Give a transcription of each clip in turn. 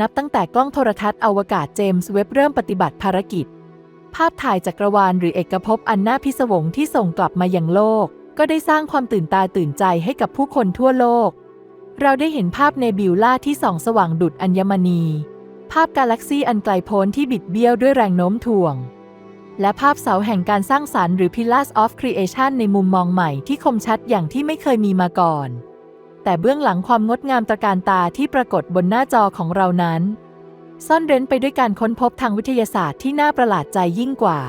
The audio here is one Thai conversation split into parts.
นับตั้งแต่กล้องโทรทัศน์อวกาศเจมส์เว็บเริ่มปฏิบัติภารกิจ ภาพถ่ายจักรวาลหรือเอกภพอันน่าพิศวงที่ส่งกลับมายังโลก ก็ได้สร้างความตื่นตาตื่นใจให้กับผู้คนทั่วโลก เราได้เห็นภาพเนบิวล่าที่ส่องสว่างดุจอัญมณี ภาพกาแล็กซีอันไกลโพ้นที่บิดเบี้ยวด้วยแรงโน้มถ่วง และภาพเสาแห่งการสร้างสารรค์หรือ Pillars of Creation ในมุมมองใหม่ที่คมชัดอย่างที่ไม่เคยมีมาก่อน แต่เบื้องหลังความงดงามตระการตาที่ปรากฏบนหน้าจอของเรานั้น ซ่อนเร้นไปด้วยการค้นพบทางวิทยาศาสตร์ที่น่าประหลาดใจยิ่งกว่า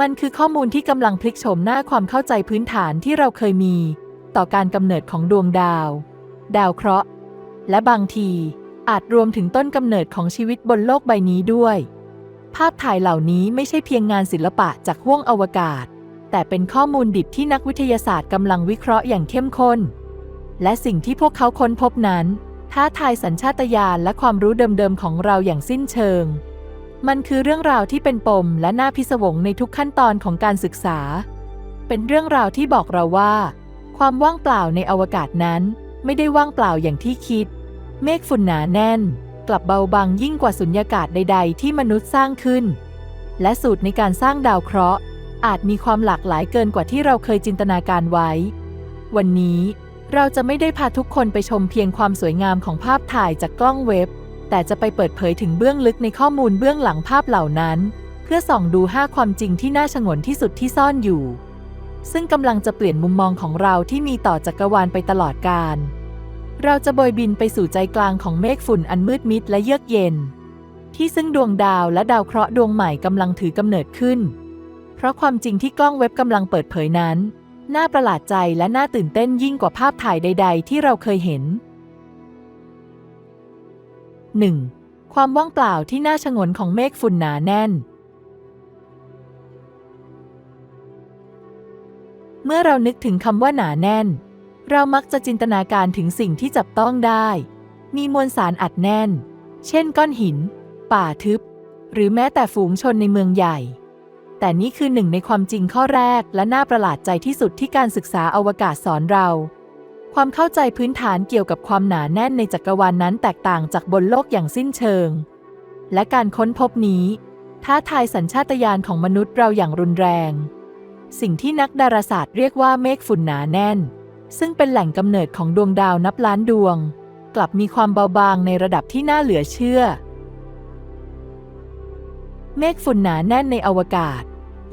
มันคือข้อมูลที่กำลังพลิกโฉมหน้าความเข้าใจพื้นฐานที่เราเคยมี ต่อการกำเนิดของดวงดาว ดาวเคราะห์ และบางทีอาจรวมถึงต้นกำเนิดของชีวิตบนโลกใบนี้ด้วย ภาพถ่ายเหล่านี้ไม่ใช่เพียงงานศิลปะจากห้วงอวกาศ แต่เป็นข้อมูลดิบที่นักวิทยาศาสตร์กำลังวิเคราะห์อย่างเข้มข้น และสิ่งที่พวกเขาค้นพบนั้นท้าทายสัญชาตญาณและความรู้เดิมๆของเราอย่างสิ้นเชิง มันคือเรื่องราวที่เป็นปมและน่าพิศวงในทุกขั้นตอนของการศึกษา เป็นเรื่องราวที่บอกเราว่า ความว่างเปล่าในอวกาศนั้น ไม่ได้ว่างเปล่าอย่างที่คิด เมฆฝุ่นหนาแน่น กลับเบาบางยิ่งกว่าสุญญากาศใด ๆ ที่มนุษย์สร้างขึ้น และสูตรในการสร้างดาวเคราะห์ อาจมีความหลากหลายเกินกว่าที่เราเคยจินตนาการไว้ วันนี้ เราจะไม่ได้พาทุกคนไปชมเพียงความสวยงามของภาพถ่ายจากกล้องเว็บ แต่จะไปเปิดเผยถึงเบื้องลึกในข้อมูลเบื้องหลังภาพเหล่านั้น เพื่อส่องดูห้าความจริงที่น่าชงนที่สุดที่ซ่อนอยู่ ซึ่งกำลังจะเปลี่ยนมุมมองของเราที่มีต่อจักรวาลไปตลอดกาลเราจะโบยบินไปสู่ใจกลางของเมฆฝุ่นอันมืดมิดและเยือกเย็น ที่ซึ่งดวงดาวและดาวเคราะห์ดวงใหม่กำลังถือกำเนิดขึ้น เพราะความจริงที่กล้องเว็บกำลังเปิดเผยนั้น น่าประหลาดใจและน่าตื่นเต้นยิ่งกว่าภาพถ่ายใด ๆ ที่เราเคยเห็น 1. ความว่างเปล่าที่น่าชงนของเมฆฝุ่นหนาแน่น เมื่อเรานึกถึงคำว่าหนาแน่น เรามักจะจินตนาการถึงสิ่งที่จับต้องได้ มีมวลสารอัดแน่น เช่นก้อนหิน ป่าทึบ หรือแม้แต่ฝูงชนในเมืองใหญ่ แต่นี่คือหนึ่งในความจริงข้อแรกและน่าประหลาดใจที่สุดที่การศึกษาอวกาศสอนเรา ความเข้าใจพื้นฐานเกี่ยวกับความหนาแน่นในจักรวาลนนั้นแตกต่างจากบนโลกอย่างสิ้นเชิง และการค้นพบนี้ท้าทายสัญชาตญาณของมนุษย์เราอย่างรุนแรง สิ่งที่นักดาราศาสตร์เรียกว่าเมฆฝุ่นหนาแน่น ซึ่งเป็นแหล่งกำเนิดของดวงดาวนับล้านดวง กลับมีความเบาบางในระดับที่น่าเหลือเชื่อ เมฆฝุ่นหนาแน่นในอวกาศ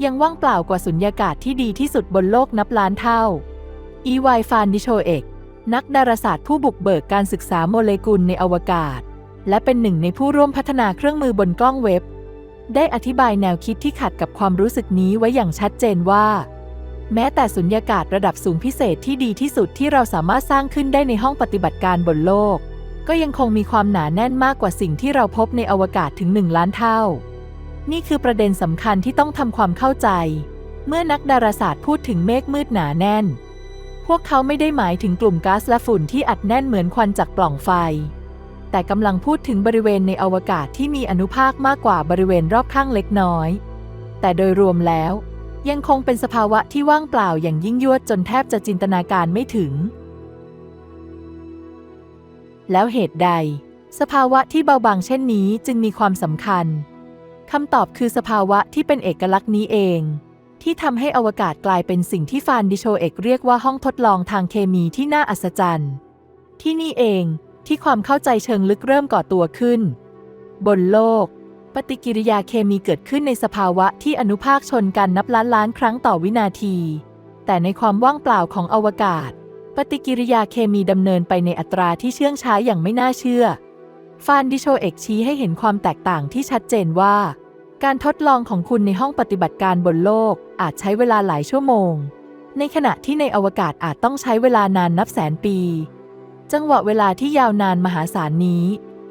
ยังว่างเปล่ากว่าสุญญากาศที่ดีที่สุดบนโลกนับล้านเท่า อีวายฟานดิโชเอกนักดาราศาสตร์ผู้บุกเบิกการศึกษาโมเลกุลในอวกาศ และเป็นหนึ่งในผู้ร่วมพัฒนาเครื่องมือบนกล้องเว็บ ได้อธิบายแนวคิดที่ขัดกับความรู้สึกนี้ไว้อย่างชัดเจนว่า แม้แต่สุญญากาศระดับสูงพิเศษที่ดีที่สุดที่เราสามารถสร้างขึ้นได้ในห้องปฏิบัติการบนโลก ก็ยังคงมีความหนาแน่นมากกว่าสิ่งที่เราพบในอวกาศถึงหนึ่งล้านเท่า นี่คือประเด็นสำคัญที่ต้องทำความเข้าใจ เมื่อนักดาราศาสตร์พูดถึงเมฆมืดหนาแน่น พวกเขาไม่ได้หมายถึงกลุ่มก๊าซและฝุ่นที่อัดแน่นเหมือนควันจากปล่องไฟ แต่กำลังพูดถึงบริเวณในอวกาศที่มีอนุภาคมากกว่าบริเวณรอบข้างเล็กน้อย แต่โดยรวมแล้ว ยังคงเป็นสภาวะที่ว่างเปล่าอย่างยิ่งยวดจนแทบจะจินตนาการไม่ถึง แล้วเหตุใด สภาวะที่เบาบางเช่นนี้จึงมีความสำคัญ คำตอบคือสภาวะที่เป็นเอกลักษณ์นี้เอง ที่ทำให้อวกาศกลายเป็นสิ่งที่ฟานดิโชเอกเรียกว่าห้องทดลองทางเคมีที่น่าอัศจรรย์ ที่นี่เองที่ความเข้าใจเชิงลึกเริ่มก่อตัวขึ้น บนโลก ปฏิกิริยาเคมีเกิดขึ้นในสภาวะที่อนุภาคชนกันนับล้านล้านครั้งต่อวินาที แต่ในความว่างเปล่าของอวกาศ ปฏิกิริยาเคมีดำเนินไปในอัตราที่เชื่องช้าอย่างไม่น่าเชื่อฟานดิโชเอกชี้ให้เห็นความแตกต่างที่ชัดเจนว่า การทดลองของคุณในห้องปฏิบัติการบนโลกอาจใช้เวลาหลายชั่วโมง ในขณะที่ในอวกาศอาจต้องใช้เวลานานนับแสนปี จังหวะเวลาที่ยาวนานมหาศาลนี้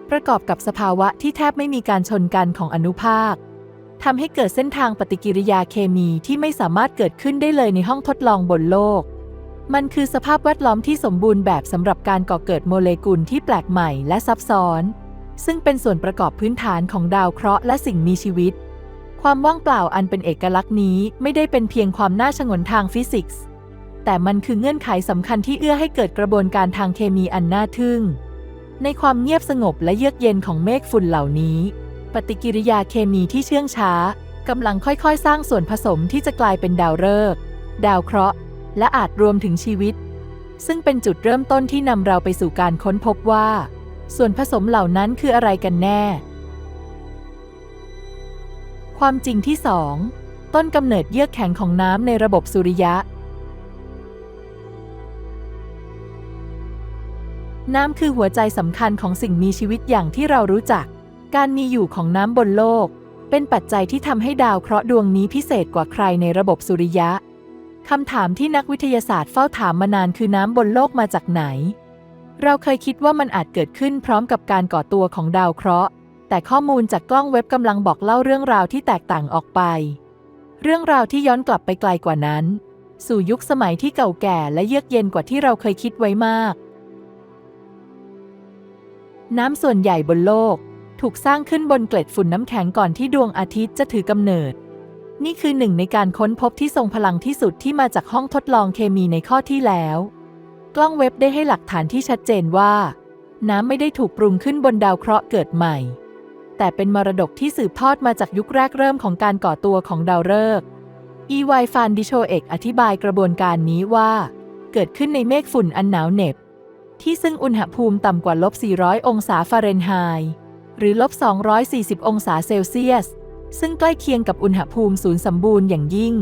ประกอบกับสภาวะที่แทบไม่มีการชนกันของอนุภาคทำให้เกิดเส้นทางปฏิกิริยาเคมีที่ไม่สามารถเกิดขึ้นได้เลยในห้องทดลองบนโลก มันคือสภาพแวดล้อมที่สมบูรณ์แบบสำหรับการก่อเกิดโมเลกุลที่แปลกใหม่และซับซ้อน ซึ่งเป็นส่วนประกอบพื้นฐานของดาวเคราะห์และสิ่งมีชีวิต ความว่างเปล่าอันเป็นเอกลักษณ์นี้ไม่ได้เป็นเพียงความน่าชงนทางฟิสิกส์ แต่มันคือเงื่อนไขสำคัญที่เอื้อให้เกิดกระบวนการทางเคมีอันน่าทึ่ง ในความเงียบสงบและเยือกเย็นของเมฆฝุ่นเหล่านี้ ปฏิกิริยาเคมีที่เชื่องช้ากำลังค่อยๆ สร้างส่วนผสมที่จะกลายเป็นดาวฤกษ์ดาวเคราะห์ และอาจรวมถึงชีวิต ซึ่งเป็นจุดเริ่มต้นที่นำเราไปสู่การค้นพบว่า ส่วนผสมเหล่านั้นคืออะไรกันแน่ ความจริงที่สองต้นกำเนิดเยือกแข็งของน้ำในระบบสุริยะ น้ำคือหัวใจสำคัญของสิ่งมีชีวิตอย่างที่เรารู้จัก การมีอยู่ของน้ำบนโลก เป็นปัจจัยที่ทำให้ดาวเคราะห์ดวงนี้พิเศษกว่าใครในระบบสุริยะคำถามที่นักวิทยาศาสตร์เฝ้าถามมานานคือน้ำบนโลกมาจากไหน เราเคยคิดว่ามันอาจเกิดขึ้นพร้อมกับการก่อตัวของดาวเคราะห์ แต่ข้อมูลจากกล้องเว็บกำลังบอกเล่าเรื่องราวที่แตกต่างออกไป เรื่องราวที่ย้อนกลับไปไกลกว่านั้น สู่ยุคสมัยที่เก่าแก่และเยือกเย็นกว่าที่เราเคยคิดไว้มาก น้ำส่วนใหญ่บนโลก ถูกสร้างขึ้นบนเกล็ดฝุ่นน้ำแข็งก่อนที่ดวงอาทิตย์จะถือกำเนิด นี่คือหนึ่งในการค้นพบที่ทรงพลังที่สุดที่มาจากห้องทดลองเคมีในข้อที่แล้ว กล้องเว็บได้ให้หลักฐานที่ชัดเจนว่า น้ำไม่ได้ถูกปรุงขึ้นบนดาวเคราะห์เกิดใหม่ แต่เป็นมรดกที่สืบทอดมาจากยุคแรกเริ่มของการก่อตัวของดาวฤกษ์อีไวฟานดิโชเอกอธิบายกระบวนการนี้ว่า เกิดขึ้นในเมฆฝุ่นอันหนาวเหน็บ ที่ซึ่งอุณหภูมิต่ำกว่าลบ 400 องศาฟาเรนไฮต์หรือลบ 240 องศาเซลเซียส ซึ่งใกล้เคียงกับอุณหภูมิศูนย์สมบูรณ์อย่างยิ่ง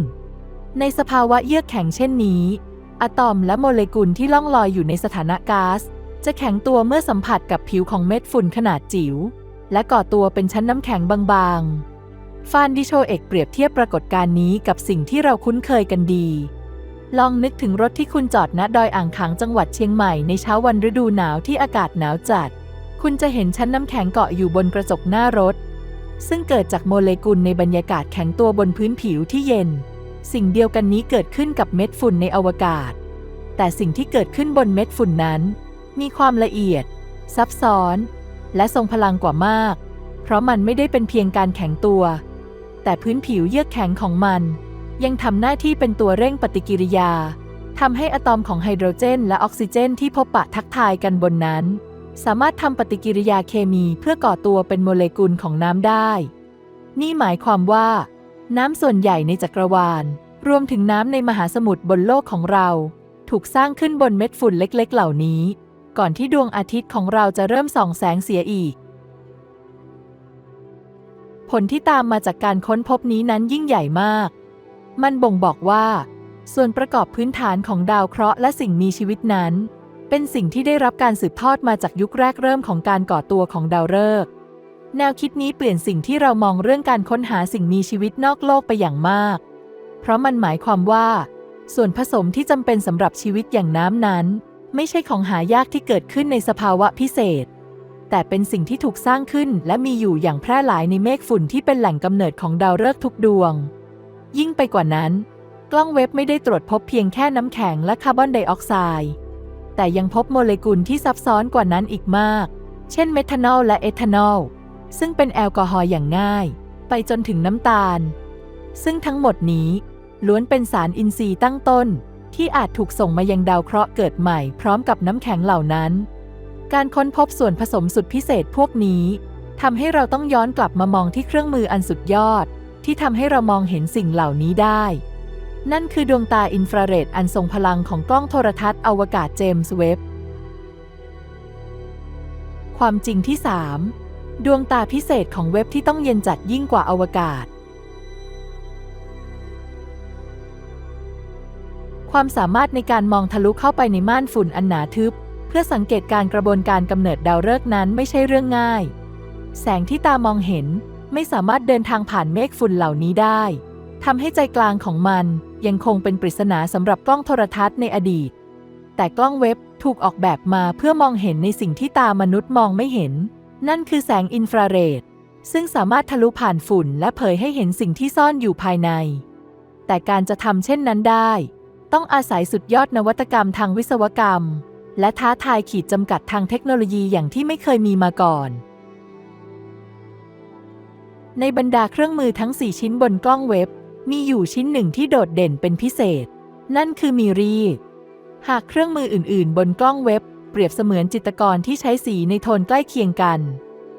ในสภาวะเยือกแข็งเช่นนี้ อะตอมและโมเลกุลที่ล่องลอยอยู่ในสถานะก๊าซจะแข็งตัวเมื่อสัมผัสกับผิวของเม็ดฝุ่นขนาดจิ๋วและก่อตัวเป็นชั้นน้ำแข็งบางๆ ฟานดิโชเอกเปรียบเทียบปรากฏการณ์นี้กับสิ่งที่เราคุ้นเคยกันดี ลองนึกถึงรถที่คุณจอดณดอยอ่างขางจังหวัดเชียงใหม่ในเช้าวันฤดูหนาวที่อากาศหนาวจัด คุณจะเห็นชั้นน้ำแข็งเกาะอยู่บนกระจกหน้ารถ ซึ่งเกิดจากโมเลกุลในบรรยากาศแข็งตัวบนพื้นผิวที่เย็น สิ่งเดียวกันนี้เกิดขึ้นกับเม็ดฝุ่นในอวกาศ แต่สิ่งที่เกิดขึ้นบนเม็ดฝุ่นนั้น มีความละเอียด ซับซ้อน และทรงพลังกว่ามาก เพราะมันไม่ได้เป็นเพียงการแข็งตัว แต่พื้นผิวเยือกแข็งของมัน ยังทำหน้าที่เป็นตัวเร่งปฏิกิริยาทำให้อะตอมของไฮโดรเจน และออกซิเจนที่พบปะทักทายกันบนนั้น สามารถทำปฏิกิริยาเคมีเพื่อก่อตัวเป็นโมเลกุลของน้ำได้ นี่หมายความว่า น้ำส่วนใหญ่ในจักรวาล รวมถึงน้ำในมหาสมุทรบนโลกของเรา ถูกสร้างขึ้นบนเม็ดฝุ่นเล็ก ๆ เหล่านี้ ก่อนที่ดวงอาทิตย์ของเราจะเริ่มส่องแสงเสียอีก ผลที่ตามมาจากการค้นพบนี้นั้นยิ่งใหญ่มาก มันบ่งบอกว่า ส่วนประกอบพื้นฐานของดาวเคราะห์และสิ่งมีชีวิตนั้น เป็นสิ่งที่ได้รับการสืบทอดมาจากยุคแรกเริ่มของการก่อตัวของดาวฤกษ์ แนวคิดนี้เปลี่ยนสิ่งที่เรามองเรื่องการค้นหาสิ่งมีชีวิตนอกโลกไปอย่างมาก เพราะมันหมายความว่า ส่วนผสมที่จำเป็นสำหรับชีวิตอย่างน้ำนั้น ไม่ใช่ของหายากที่เกิดขึ้นในสภาวะพิเศษ แต่เป็นสิ่งที่ถูกสร้างขึ้นและมีอยู่อย่างแพร่หลายในเมฆฝุ่นที่เป็นแหล่งกำเนิดของดาวฤกษ์ทุกดวง ยิ่งไปกว่านั้น กล้องเว็บไม่ได้ตรวจพบเพียงแค่น้ำแข็งและคาร์บอนไดออกไซด์แต่ยังพบโมเลกุลที่ซับซ้อนกว่านั้นอีกมาก เช่นเมทานอลและเอทานอล ซึ่งเป็นแอลกอฮอล์อย่างง่าย ไปจนถึงน้ำตาล ซึ่งทั้งหมดนี้ล้วนเป็นสารอินทรีย์ตั้งต้น ที่อาจถูกส่งมายังดาวเคราะห์เกิดใหม่พร้อมกับน้ำแข็งเหล่านั้น การค้นพบส่วนผสมสุดพิเศษพวกนี้ทำให้เราต้องย้อนกลับมามองที่เครื่องมืออันสุดยอด ที่ทำให้เรามองเห็นสิ่งเหล่านี้ได้ นั่นคือดวงตาอินฟราเรดอันทรงพลังของกล้องโทรทัศน์อวกาศเจมส์เว็บความจริงที่ 3 ดวงตาพิเศษของเว็บที่ต้องเย็นจัดยิ่งกว่าอวกาศ ความสามารถในการมองทะลุเข้าไปในม่านฝุ่นอันหนาทึบ เพื่อสังเกตการกระบวนการกำเนิดดาวฤกษ์นั้นไม่ใช่เรื่องง่าย แสงที่ตามองเห็นไม่สามารถเดินทางผ่านเมฆฝุ่นเหล่านี้ได้ทำให้ใจกลางของมันยังคงเป็นปริศนาสำหรับกล้องโทรทัศน์ในอดีต แต่กล้องเว็บถูกออกแบบมาเพื่อมองเห็นในสิ่งที่ตามนุษย์มองไม่เห็น นั่นคือแสงอินฟราเรดซึ่งสามารถทะลุผ่านฝุ่นและเผยให้เห็นสิ่งที่ซ่อนอยู่ภายใน แต่การจะทำเช่นนั้นได้ ต้องอาศัยสุดยอดนวัตกรรมทางวิศวกรรม และท้าทายขีดจำกัดทางเทคโนโลยีอย่างที่ไม่เคยมีมาก่อน ในบรรดาเครื่องมือทั้ง 4 ชิ้นบนกล้องเว็บ มีอยู่ชิ้นหนึ่งที่โดดเด่นเป็นพิเศษ นั่นคือมีรี หากเครื่องมืออื่น ๆ บนกล้องเว็บ เปรียบเสมือนจิตรกรที่ใช้สีในโทนใกล้เคียงกัน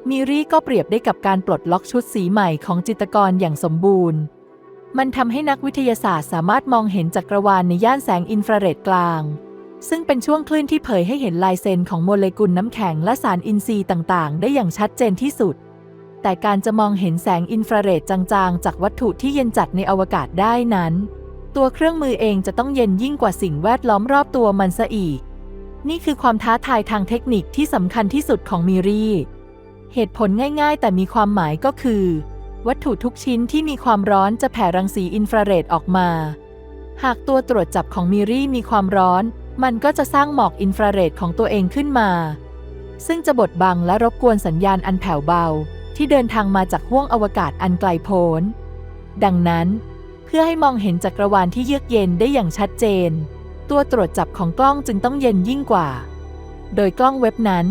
มิรี่ก็เปรียบได้กับการปลดล็อกชุดสีใหม่ของจิตรกรอย่างสมบูรณ์ มันทำให้นักวิทยาศาสตร์สามารถมองเห็นจักรวาลในย่านแสงอินฟราเรดกลาง ซึ่งเป็นช่วงคลื่นที่เผยให้เห็นลายเซ็นของโมเลกุลน้ำแข็งและสารอินทรีย์ต่างๆ ได้อย่างชัดเจนที่สุด แต่การจะมองเห็นแสงอินฟราเรดจางๆ จากวัตถุที่เย็นจัดในอวกาศได้นั้น ตัวเครื่องมือเองจะต้องเย็นยิ่งกว่าสิ่งแวดล้อมรอบตัวมันซะอีก นี่คือความท้าทายทางเทคนิคที่สำคัญที่สุดของมิรีเหตุผลง่ายๆ แต่มีความหมายก็คือ วัตถุทุกชิ้นที่มีความร้อนจะแผ่รังสีอินฟราเรดออกมา หากตัวตรวจจับของมิรีมีความร้อน มันก็จะสร้างหมอกอินฟราเรดของตัวเองขึ้นมา ซึ่งจะบดบังและรบกวนสัญญาณอันแผ่วเบา ที่เดินทางมาจากห้วงอวกาศอันไกลโพ้นดังนั้น เพื่อให้มองเห็นจักรวาลที่เยือกเย็นได้อย่างชัดเจน ตัวตรวจจับของกล้องจึงต้องเย็นยิ่งกว่า โดยกล้องเว็บนั้น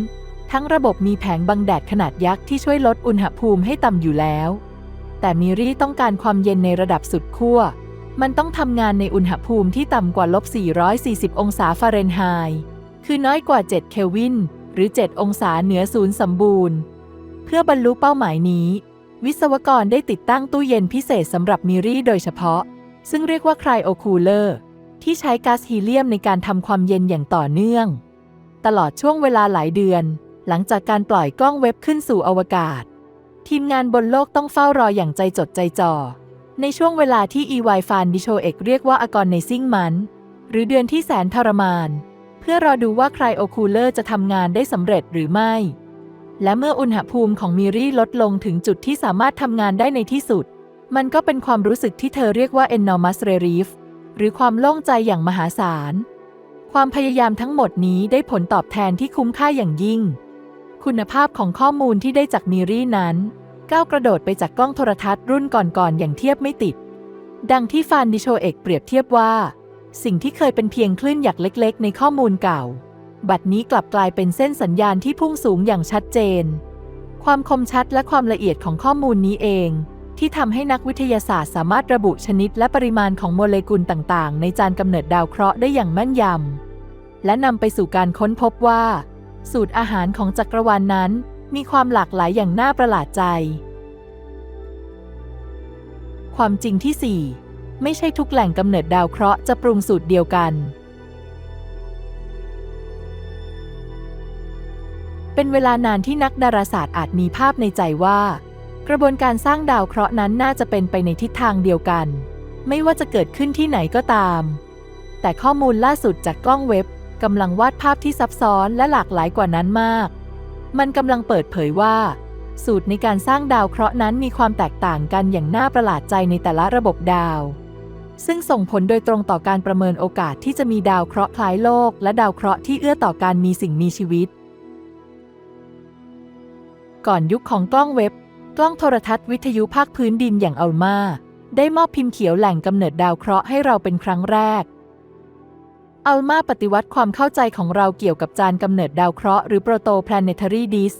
ทั้งระบบมีแผงบังแดดขนาดยักษ์ที่ช่วยลดอุณหภูมิให้ต่ำอยู่แล้ว แต่มิรี่ต้องการความเย็นในระดับสุดขั้ว มันต้องทำงานในอุณหภูมิที่ต่ำกว่าลบ 440 องศาฟาเรนไฮต์คือน้อยกว่า 7 เคลวิน หรือ 7 องศาเหนือศูนย์สมบูรณ์ เพื่อบรรลุเป้าหมายนี้ วิศวกรได้ติดตั้งตู้เย็นพิเศษสำหรับมิรี่โดยเฉพาะ ซึ่งเรียกว่าไครโอคูลเลอร์ ที่ใช้ก๊าซฮีเลียมในการทำความเย็นอย่างต่อเนื่อง ตลอดช่วงเวลาหลายเดือน หลังจากการปล่อยกล้องเว็บขึ้นสู่อวกาศ ทีมงานบนโลกต้องเฝ้ารออย่างใจจดใจจ่อ ในช่วงเวลาที่ EY f a n d i c h o e เรียกว่า Agonizing Month หรือเดือนที่แสนทรมาน เพื่อรอดูว่าไครโอคูลเลอร์จะทำงานได้สำเร็จหรือไม่ และเมื่ออุณหภูมิของมิรี่ลดลงถึงจุดที่สามารถทำงานได้ในที่สุด มันก็เป็นความรู้สึกที่เธอเรียกว่า enormous relief หรือความโล่งใจอย่างมหาศาล ความพยายามทั้งหมดนี้ได้ผลตอบแทนที่คุ้มค่าอย่างยิ่ง คุณภาพของข้อมูลที่ได้จากมิรี่นั้น ก้าวกระโดดไปจากกล้องโทรทัศน์รุ่นก่อนๆอย่างเทียบไม่ติด ดังที่ฟานดิโชเอกเปรียบเทียบว่า สิ่งที่เคยเป็นเพียงคลื่นหยักเล็ก ๆ ในข้อมูลเก่า บัดนี้กลับกลายเป็นเส้นสัญญาณที่พุ่งสูงอย่างชัดเจน ความคมชัดและความละเอียดของข้อมูลนี้เอง ที่ทำให้นักวิทยาศาสตร์สามารถระบุชนิดและปริมาณของโมเลกุลต่างๆ ในจานกำเนิดดาวเคราะห์ได้อย่างแม่นยำ และนำไปสู่การค้นพบว่า สูตรอาหารของจักรวาลนนั้น มีความหลากหลายอย่างน่าประหลาดใจ ความจริงที่ 4 ไม่ใช่ทุกแหล่งกำเนิดดาวเคราะห์จะปรุงสูตรเดียวกัน เป็นเวลานานที่นักดาราศาสตร์อาจมีภาพในใจว่า กระบวนการสร้างดาวเคราะห์นั้นน่าจะเป็นไปในทิศทางเดียวกัน ไม่ว่าจะเกิดขึ้นที่ไหนก็ตาม แต่ข้อมูลล่าสุดจากกล้องเว็บกำลังวาดภาพที่ซับซ้อนและหลากหลายกว่านั้นมาก มันกำลังเปิดเผยว่า สูตรในการสร้างดาวเคราะห์นั้นมีความแตกต่างกันอย่างน่าประหลาดใจในแต่ละระบบดาว ซึ่งส่งผลโดยตรงต่อการประเมินโอกาสที่จะมีดาวเคราะห์คล้ายโลก และดาวเคราะห์ที่เอื้อต่อการมีสิ่งมีชีวิต ก่อนยุคของกล้องเว็บ กล้องโทรทัศน์วิทยุภาคพื้นดินอย่างอัลมา ได้มอบพิมพ์เขียวแหล่งกำเนิดดาวเคราะห์ให้เราเป็นครั้งแรก อัลมาปฏิวัติความเข้าใจของเราเกี่ยวกับจานกำเนิดดาวเคราะห์หรือ protoplanetary disk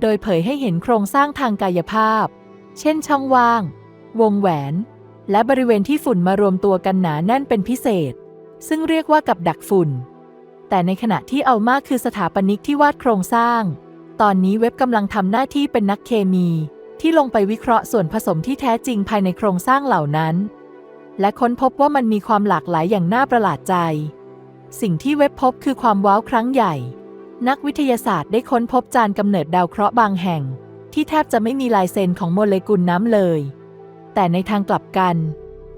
โดยเผยให้เห็นโครงสร้างทางกายภาพ เช่นช่องว่าง วงแหวน และบริเวณที่ฝุ่นมารวมตัวกันหนาแน่นเป็นพิเศษ ซึ่งเรียกว่ากับดักฝุ่น แต่ในขณะที่อัลมาคือสถาปนิกที่วาดโครงสร้าง ตอนนี้เว็บกำลังทำหน้าที่เป็นนักเคมี ที่ลงไปวิเคราะห์ส่วนผสมที่แท้จริงภายในโครงสร้างเหล่านั้น และค้นพบว่ามันมีความหลากหลายอย่างน่าประหลาดใจ สิ่งที่เว็บพบคือความว้าวครั้งใหญ่ นักวิทยาศาสตร์ได้ค้นพบจานกำเนิดดาวเคราะห์บางแห่ง ที่แทบจะไม่มีลายเซ็นของโมเลกุลน้ำเลย แต่ในทางกลับกัน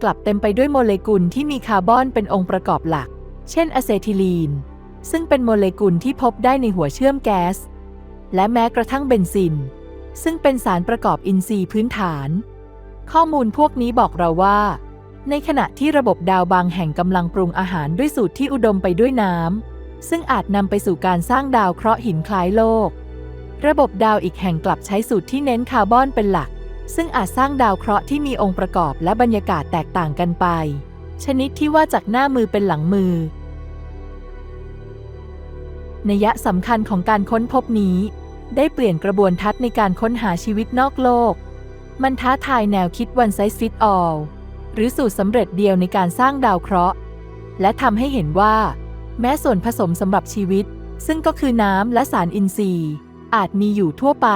กลับเต็มไปด้วยโมเลกุลที่มีคาร์บอนเป็นองค์ประกอบหลัก เช่นอะเซทิลีน ซึ่งเป็นโมเลกุลที่พบได้ในหัวเชื่อมแก๊สและแม้กระทั่งเบนซิน ซึ่งเป็นสารประกอบอินทรีย์พื้นฐาน ข้อมูลพวกนี้บอกเราว่า ในขณะที่ระบบดาวบางแห่งกำลังปรุงอาหารด้วยสูตรที่อุดมไปด้วยน้ำซึ่งอาจนำไปสู่การสร้างดาวเคราะห์หินคล้ายโลก ระบบดาวอีกแห่งกลับใช้สูตรที่เน้นคาร์บอนเป็นหลัก ซึ่งอาจสร้างดาวเคราะห์ที่มีองค์ประกอบและบรรยากาศแตกต่างกันไป ชนิดที่ว่าจากหน้ามือเป็นหลังมือนัยสำคัญของการค้นพบนี้ ได้เปลี่ยนกระบวนทัศน์ในการค้นหาชีวิตนอกโลก มันท้าทายแนวคิด one size fit all หรือสูตรสำเร็จเดียวในการสร้างดาวเคราะห์ และทำให้เห็นว่า แม้ส่วนผสมสำหรับชีวิต ซึ่งก็คือน้ำและสารอินทรีย์ อาจมีอยู่ทั่วไป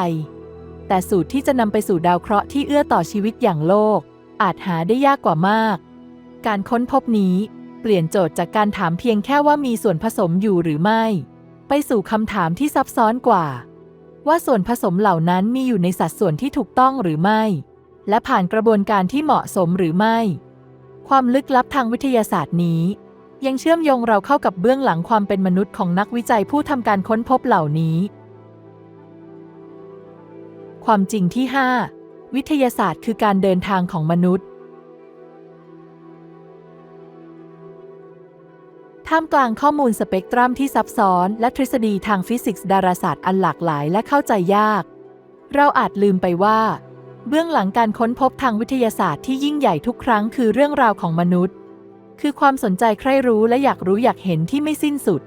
แต่สูตรที่จะนำไปสู่ดาวเคราะห์ที่เอื้อต่อชีวิตอย่างโลก อาจหาได้ยากกว่ามาก การค้นพบนี้เปลี่ยนโจทย์จากการถามเพียงแค่ว่ามีส่วนผสมอยู่หรือไม่ ไปสู่คำถามที่ซับซ้อนกว่า ว่าส่วนผสมเหล่านั้นมีอยู่ในสัดส่วนที่ถูกต้องหรือไม่ และผ่านกระบวนการที่เหมาะสมหรือไม่ ความลึกลับทางวิทยาศาสตร์นี้ ยังเชื่อมโยงเราเข้ากับเบื้องหลังความเป็นมนุษย์ของนักวิจัยผู้ทำการค้นพบเหล่านี้ ความจริงที่ 5 วิทยาศาสตร์คือการเดินทางของมนุษย์ ท่ามกลางข้อมูลสเปกตรัมที่ซับซ้อน และทฤษฎีทางฟิสิกส์ดาราศาสตร์อันหลากหลายและเข้าใจยาก เราอาจลืมไปว่า เบื้องหลังการค้นพบทางวิทยาศาสตร์ที่ยิ่งใหญ่ทุกครั้งคือเรื่องราวของมนุษย์ คือความสนใจใคร่รู้และอยากรู้อยากเห็นที่ไม่สิ้นสุด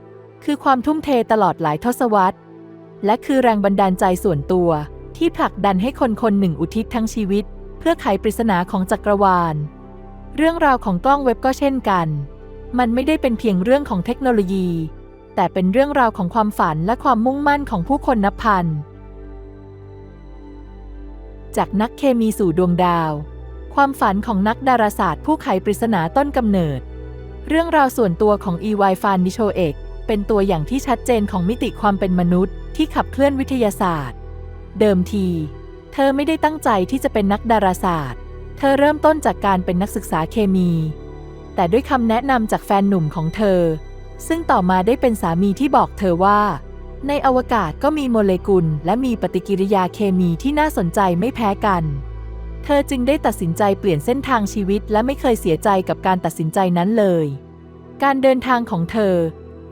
คือความทุ่มเทตลอดหลายทศวรรษ และคือแรงบันดาลใจส่วนตัว ที่ผลักดันให้คนคนหนึ่งอุทิศทั้งชีวิต เพื่อไขปริศนาของจักรวาล เรื่องราวของกล้องเว็บก็เช่นกัน มันไม่ได้เป็นเพียงเรื่องของเทคโนโลยี แต่เป็นเรื่องราวของความฝันและความมุ่งมั่นของผู้คนนับพัน จากนักเคมีสู่ดวงดาว ความฝันของนักดาราศาสตร์ผู้ไขปริศนาต้นกำเนิด เรื่องราวส่วนตัวของอีวายฟานดิโชเอกเป็นตัวอย่างที่ชัดเจนของมิติความเป็นมนุษย์ ที่ขับเคลื่อนวิทยาศาสตร์ เดิมที เธอไม่ได้ตั้งใจที่จะเป็นนักดาราศาสตร์ เธอเริ่มต้นจากการเป็นนักศึกษาเคมี แต่ด้วยคำแนะนำจากแฟนหนุ่มของเธอ ซึ่งต่อมาได้เป็นสามีที่บอกเธอว่า ในอวกาศก็มีโมเลกุล และมีปฏิกิริยาเคมีที่น่าสนใจไม่แพ้กัน เธอจึงได้ตัดสินใจเปลี่ยนเส้นทางชีวิต และไม่เคยเสียใจกับการตัดสินใจนั้นเลย การเดินทางของเธอ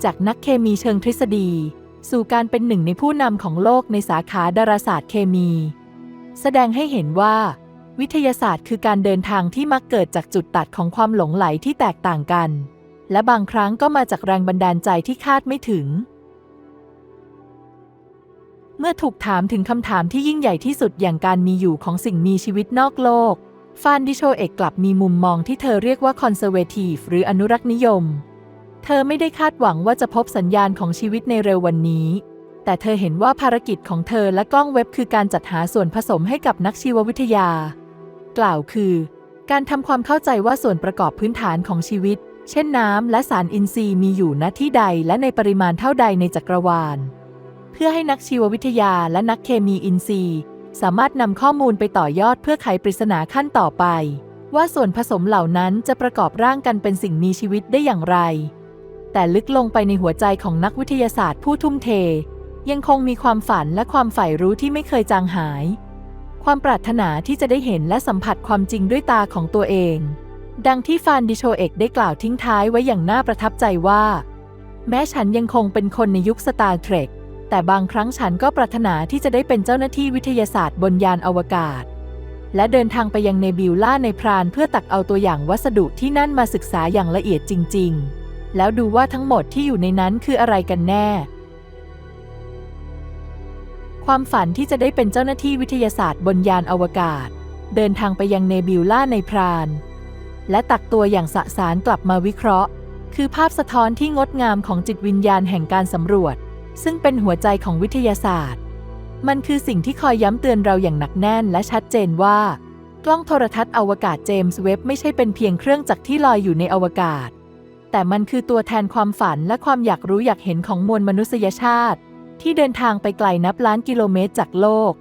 จากนักเคมีเชิงทฤษฎี สู่การเป็นหนึ่งในผู้นำของโลกในสาขาดาราศาสตร์เคมี แสดงให้เห็นว่า วิทยาศาสตร์คือการเดินทางที่มักเกิดจากจุดตัดของความหลงไหลที่แตกต่างกัน และบางครั้งก็มาจากแรงบันดาลใจที่คาดไม่ถึง เมื่อถูกถามถึงคำถามที่ยิ่งใหญ่ที่สุดอย่างการมีอยู่ของสิ่งมีชีวิตนอกโลก ฟานดิโชเอกกลับมีมุมมองที่เธอเรียกว่าคอนเซอร์เวทีฟหรืออนุรักษ์นิยม เธอไม่ได้คาดหวังว่าจะพบสัญญาณของชีวิตในเร็ววันนี้แต่เธอเห็นว่าภารกิจของเธอและกล้องเว็บคือการจัดหาส่วนผสมให้กับนักชีววิทยา กล่าวคือ การทำความเข้าใจว่าส่วนประกอบพื้นฐานของชีวิต เช่นน้ำและสารอินทรีย์มีอยู่ณที่ใดและในปริมาณเท่าใดในจักรวาล เพื่อให้นักชีววิทยาและนักเคมีอินทรีย์ สามารถนำข้อมูลไปต่อยอดเพื่อไขปริศนาขั้นต่อไป ว่าส่วนผสมเหล่านั้นจะประกอบร่างกันเป็นสิ่งมีชีวิตได้อย่างไร แต่ลึกลงไปในหัวใจของนักวิทยาศาสตร์ผู้ทุ่มเท ยังคงมีความฝันและความใฝ่รู้ที่ไม่เคยจางหาย ความปรารถนาที่จะได้เห็นและสัมผัสความจริงด้วยตาของตัวเอง ดังที่ฟานดิโชเอกได้กล่าวทิ้งท้ายไว้อย่างน่าประทับใจว่า แม้ฉันยังคงเป็นคนในยุคสตาร์เทรคแต่บางครั้งฉันก็ปรารถนาที่จะได้เป็นเจ้าหน้าที่วิทยาศาสตร์บนยานอวกาศ และเดินทางไปยังเนบิวล่าในพรานเพื่อตักเอาตัวอย่างวัสดุที่นั่นมาศึกษาอย่างละเอียดจริง ๆ แล้วดูว่าทั้งหมดที่อยู่ในนั้นคืออะไรกันแน่ ความฝันที่จะได้เป็นเจ้าหน้าที่วิทยาศาสตร์บนยานอวกาศ เดินทางไปยังเนบิวล่าในพราน และตักตัวอย่างสสารกลับมาวิเคราะห์ คือภาพสะท้อนที่งดงามของจิตวิญญาณแห่งการสำรวจ ซึ่งเป็นหัวใจของวิทยาศาสตร์ มันคือสิ่งที่คอยย้ำเตือนเราอย่างหนักแน่นและชัดเจนว่า กล้องโทรทัศน์อวกาศเจมส์เว็บไม่ใช่เป็นเพียงเครื่องจักรที่ลอยอยู่ในอวกาศ แต่มันคือตัวแทนความฝันและความอยากรู้อยากเห็นของมวลมนุษยชาติ ที่เดินทางไปไกลนับล้านกิโลเมตรจากโลก